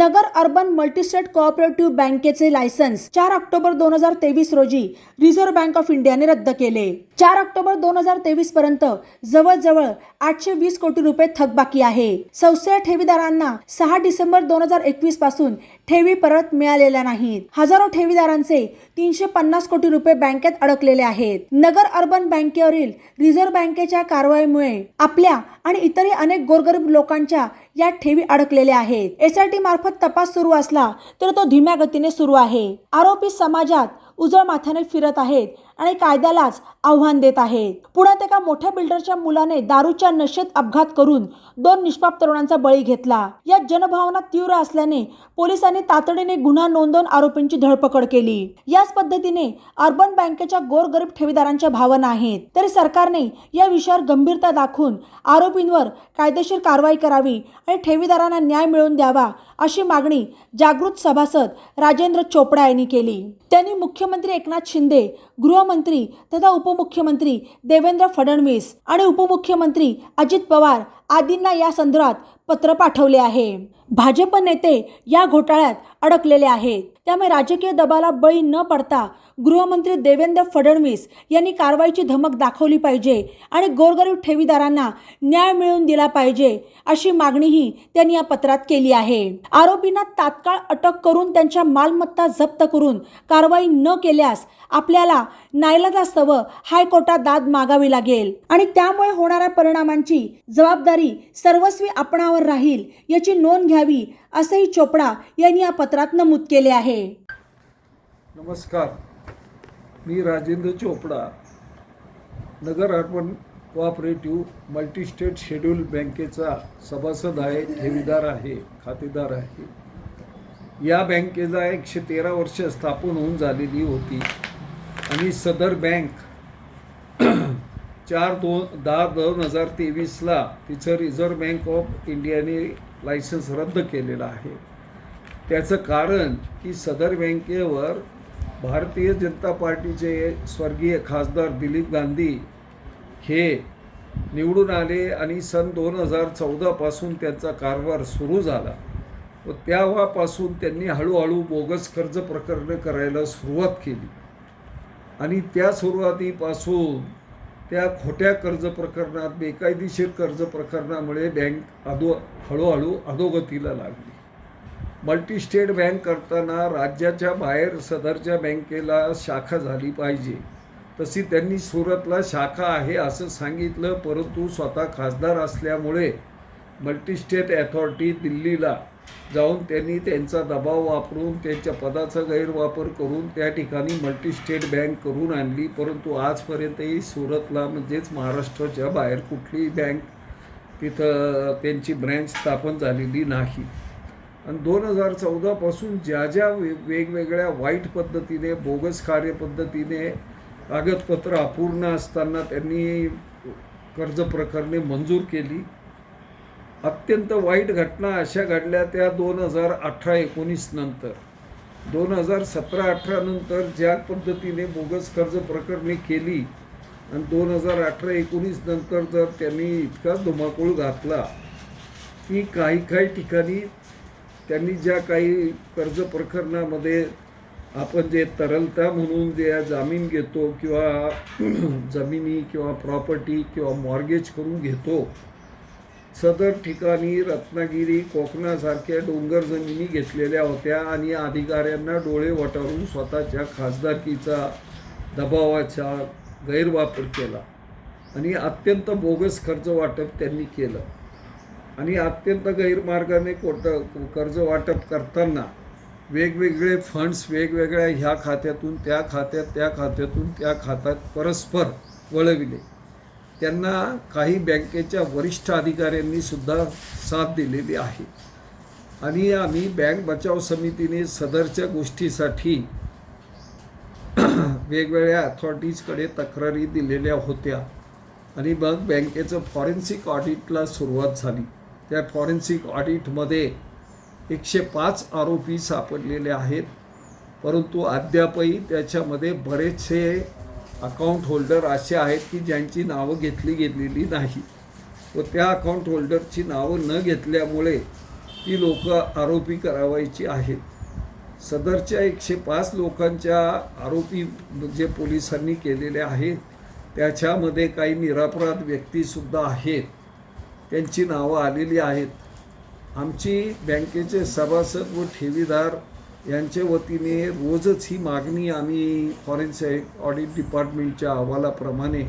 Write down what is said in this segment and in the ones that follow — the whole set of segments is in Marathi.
नगर अर्बन मल्टीस्टेट कोऑपरेटिव्ह बँकेचे लायसन्स चार ऑक्टोबर दोन हजार तेवीस रोजी रिझर्व्ह बँक ऑफ इंडियाने रद्द केले. चार ऑक्टोबर दोन हजार तेवीस पर्यंत जवळजवळ आठशे वीस कोटी रुपये थकबाकी आहे. संस्थेय ठेवीदारांना सहा डिसेंबर दोन हजार एकवीसपासून ठेवी परत मिळालेल्या नाहीत. हजारो ठेवीदारांचे तीनशे पन्नास कोटी रुपये बँकेत अडकलेले आहेत. नगर अर्बन बँकेवरील रिझर्व्ह बँकेच्या कारवाईमुळे आपल्या आणि इतरही अनेक गोरगरीब लोकांच्या या ठेवी अडकलेल्या आहेत. एसआयटी मार्फत तपास सुरू असला तर तो धीम्या गतीने सुरू आहे. आरोपी समाजात उजळ माथ्याने फिरत आहेत. आणि कायद्यालाच आव्हान देत आहेत. पुण्यात एका मोठ्या बिल्डरच्या मुलाने दारूच्या नशेत अपघात करून दोन निष्पाप तरुणांचा बळी घेतला. या जनभावना तीव्र असल्याने पोलिसांनी तातडीने गुन्हा नोंदवून आरोपींची धडपकड केली. याच पद्धतीने अर्बन बँकेच्या गोरगरीब ठेवीदारांच्या भावना आहेत. तरी सरकारने या विषयावर गंभीरता दाखवून आरोपींवर कायदेशीर कारवाई करावी आणि ठेवीदारांना न्याय मिळवून द्यावा अशी मागणी जागृत सभासद राजेंद्र चोपडा यांनी केली. त्यांनी मुख्यमंत्री एकनाथ शिंदे मुख्यमंत्री तथा उपमुख्यमंत्री देवेंद्र फडणवीस आणि उपमुख्यमंत्री अजित पवार आदींना या संदर्भात पत्र पाठवले आहे. भाजप नेते या घोटाळ्यात अडकलेले आहेत. त्यामुळे राजकीय दबाला बळी न पडता गृहमंत्री देवेंद्र फडणवीस यांनी कारवाईची धमक दाखवली पाहिजे आणि गोरगरीब ठेवीदारांना न्याय मिळवून दिला पाहिजे अशी मागणीही त्यांनी या पत्रात केली आहे. आरोपींना तात्काळ अटक करून त्यांच्या मालमत्ता जप्त करून कारवाई न केल्यास आपल्याला नाईलाजास्तव हायकोर्टात दाद मागावी लागेल. आणि त्यामुळे होणाऱ्या परिणामांची जबाबदारी सर्वस्वी आपणावर राहील याची नोंद घ्यावी असेही चोपडा यांनी या पत्रात नमूद केले आहे. नमस्कार. मी Rajendra Chopda Nagar urban cooperative multistate schedule बँकेचा सभासद आहे ठेवीदार आहे खातेदार आहे. या बँकेला एकशे तेरा वर्ष स्थापन होऊन झालेली होती. आणि सदर बँक चार दोन दहा दोन हजार तेवीसला तिचं रिझर्व्ह बँक ऑफ इंडियाने लायसन्स रद्द केलेलं आहे. त्याचं कारण की सदर बँकेवर भारतीय जनता पार्टीचे स्वर्गीय खासदार दिलीप गांधी हे निवडून आले आणि सन दोन हजार चौदापासून त्यांचा कारभार सुरू झाला. व तेव्हापासून त्यांनी हळूहळू बोगस कर्ज प्रकरणं करायला सुरुवात केली. आणि त्या सुरुवातीपासून त्या खोट्या कर्ज प्रकरणात बेकायदेशीर कर्ज प्रकरणामुळे बँक अधो हळूहळू अधोगतीला लागली. मल्टीस्टेट बँक करताना राज्याच्या बाहेर सदरच्या बँकेला शाखा झाली पाहिजे. तशी त्यांनी सुरतला शाखा आहे असं सांगितलं परंतु स्वतः खासदार असल्यामुळे मल्टीस्टेट अथॉरिटी दिल्लीला जाऊन त्यांनी त्यांचा दबाव वापरून त्यांच्या पदाचा गैरवापर करून त्या ठिकाणी मल्टीस्टेट बँक करून आणली. परंतु आजपर्यंतही सुरतला म्हणजेच महाराष्ट्राच्या बाहेर कुठलीही बँक तिथं त्यांची ब्रँच स्थापन झालेली नाही. आणि दोन हजार चौदापासून ज्या ज्या वेगवेगळ्या वाईट पद्धतीने बोगस कार्यपद्धतीने कागदपत्र अपूर्ण असताना त्यांनी कर्ज प्रकरणे मंजूर केली. अत्यंत वाईट घटना अशा घडल्या त्या दोन हजार अठरा एकोणीस नंतर. दोन हजार सतरा अठरा नंतर ज्या पद्धतीने बोगस कर्ज प्रकरणे केली आणि दोन हजार अठरा एकोणीस नंतर जर त्यांनी इतका धुमाकूळ घातला की काही काही ठिकाणी त्यांनी ज्या काही कर्ज प्रकरणामध्ये आपण जे तरलता म्हणून जे जामीन घेतो किंवा जमिनी किंवा प्रॉपर्टी किंवा मॉर्गेज करून घेतो सदर ठिकाणी रत्नागिरी कोकणासारख्या डोंगर जमिनी घेतलेल्या होत्या आणि अधिकाऱ्यांना डोळे वटारून स्वतःच्या खासदारकीचा दबावाचा गैरवापर केला आणि अत्यंत बोगस खर्च वाटप त्यांनी केलं. आणि अत्यंत गैरमार्गाने कोट कर्ज वाटप करताना वेगवेगळे फंड्स वेगवेगळ्या ह्या खात्यातून त्या खात्यात त्या खात्यातून त्या खात्यात परस्पर वळविले. त्यांना काही बँकेच्या वरिष्ठ अधिकाऱ्यांनी सुद्धा साथ दिलेली आहे. आणि आम्ही बँक बचाव समितीने सदरच्या गोष्टीसाठी वेगवेगळ्या अथॉरिटीजकडे तक्रारी दिलेल्या होत्या. आणि मग बँकेचं फॉरेन्सिक ऑडिटला सुरुवात झाली. त्या फॉरेन्सिक ऑडिटमध्ये एकशे पाच आरोपी सापडलेले आहेत. परंतु अद्यापही त्याच्यामध्ये बरेचसे अकाउंट होल्डर असे आहेत की ज्यांची नावं घेतली गेलेली नाही. व त्या अकाउंट होल्डरची नावं न घेतल्यामुळे ती लोक आरोपी करावायची आहेत. सदरच्या एकशे पाच लोकांच्या आरोपी जे पोलिसांनी केलेले आहेत त्याच्यामध्ये काही निरापराध व्यक्तीसुद्धा आहेत. त्यांची नावं आलेली आहेत. आमची बँकेचे सभासद व ठेवीदार यांच्या वतीने रोजच ही मागणी आम्ही फॉरेन्सिक ऑडिट डिपार्टमेंटच्या अहवालाप्रमाणे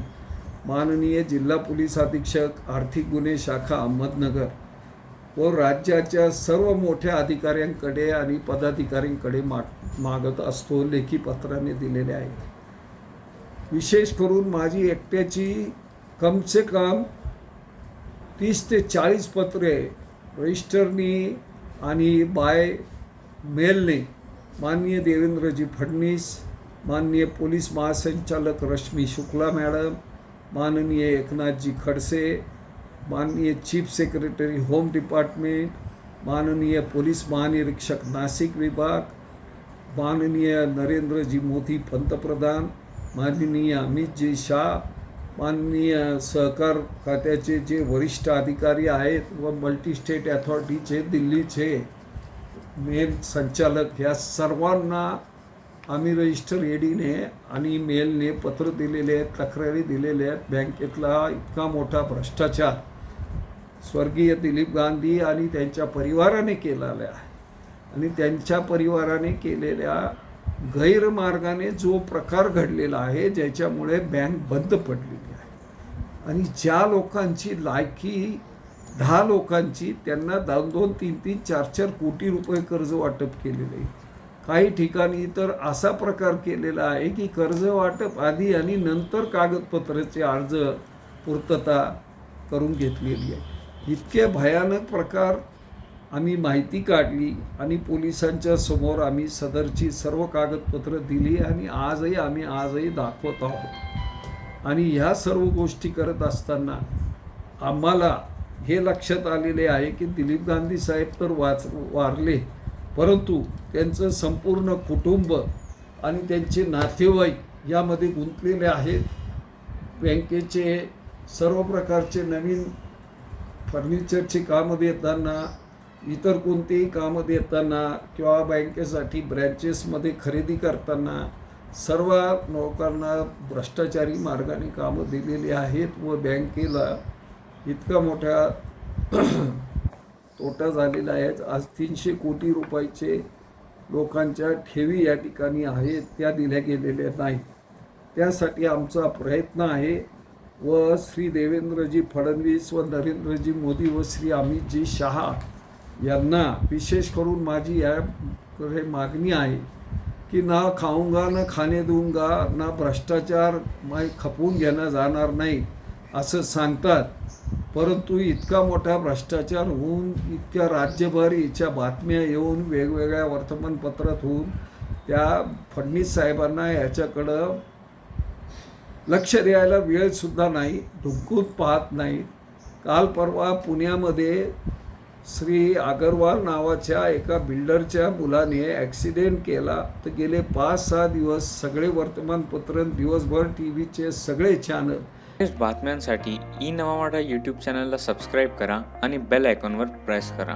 माननीय जिल्हा पोलीस अधीक्षक आर्थिक गुन्हे शाखा अहमदनगर व राज्याच्या सर्व मोठ्या अधिकाऱ्यांकडे आणि पदाधिकाऱ्यांकडे माग मागत असतो लेखी पत्राने दिलेले आहेत विशेष करून माझी एकट्याची कमसे कम तीस ते चाळीस पत्रे रजिस्टरनी आणि बाय मेलने माननीय देवेंद्रजी फडणीस माननीय पोलीस महासंचालक रश्मी शुक्ला मॅडम माननीय एकनाथजी खडसे माननीय चीफ सेक्रेटरी होम डिपार्टमेंट माननीय पोलीस महानिरीक्षक नाशिक विभाग माननीय नरेंद्रजी मोदी पंतप्रधान माननीय अमितजी शाह माननीय सहकार खात्याचे जे वरिष्ठ अधिकारी आहेत व मल्टीस्टेट अथॉरिटीचे दिल्लीचे मेन संचालक या सर्वांना आम्ही रजिस्टर एडीने आणि मेलने पत्र दिलेले आहेत तक्रारी दिलेल्या आहेत. बँकेतला इतका मोठा भ्रष्टाचार स्वर्गीय दिलीप गांधी आणि त्यांच्या परिवाराने केलेला आहे. आणि त्यांच्या परिवाराने केलेल्या गैरमार्गाने जो प्रकार घडलेला आहे ज्याच्यामुळे बँक बंद पडलेली आहे. आणि ज्या लोकांची लायकी दहा लोकांची त्यांना दोन दोन तीन तीन चार चार कोटी रुपये कर्ज वाटप केलेले आहे. काही ठिकाणी तर असा प्रकार केलेला आहे की कर्ज वाटप आधी आणि नंतर कागदपत्राचे अर्ज पूर्तता करून घेतलेली आहे. इतके भयानक प्रकार आम्ही माहिती काढली आणि पोलिसांच्या समोर आम्ही सदरची सर्व कागदपत्रं दिली आणि आजही आम्ही आजही दाखवत आहोत. आणि ह्या सर्व गोष्टी करत असताना आम्हाला हे लक्षात आलेले आहे की दिलीप गांधी साहेब तर वाच वारले. परंतु त्यांचं संपूर्ण कुटुंब आणि त्यांचे नातेवाईक यामध्ये गुंतलेले आहेत. बँकेचे सर्व प्रकारचे नवीन फर्निचरचे कामं देताना इतर कोणतेही कामं देताना किंवा बँकेसाठी ब्रँचेसमध्ये खरेदी करताना सर्व लोकांना भ्रष्टाचारी मार्गाने कामं दिलेली आहेत व बँकेला इतका मोठा तोटा झालेला आहे. आज तीनशे कोटी रुपयाचे लोकांच्या ठेवी या ठिकाणी आहेत त्या दिल्या गेलेल्या नाहीत. त्यासाठी आमचा प्रयत्न आहे व श्री देवेंद्रजी फडणवीस व नरेंद्रजी मोदी व श्री अमितजी शहा यांना विशेष करून माझी याकडे मागणी आहे की ना खाऊंगा ना खाणे दूंगा ना भ्रष्टाचार माय खपवून घेणं जाणार नाही असं सांगतात. परंतु इतका मोठा भ्रष्टाचार होऊन इतक्या राज्यभर याच्या बातम्या येऊन वेगवेगळ्या वर्तमानपत्रात होऊन त्या फडणवीस साहेबांना याच्याकडं लक्ष द्यायला वेळसुद्धा नाही ढुंकून पाहत नाही. काल परवा पुण्यामध्ये श्री अगरवाल नावाच्या एका बिल्डरच्या मुलाने ॲक्सिडेंट केला तर गेले पाच सहा दिवस सगळे वर्तमानपत्र दिवसभर टी व्हीचे सगळे चॅनल. लेटेस्ट बातम्यांसाठी ई नवा यूट्यूब चॅनलला सबस्क्राईब करा आणि बेल आयकॉनवर प्रेस करा.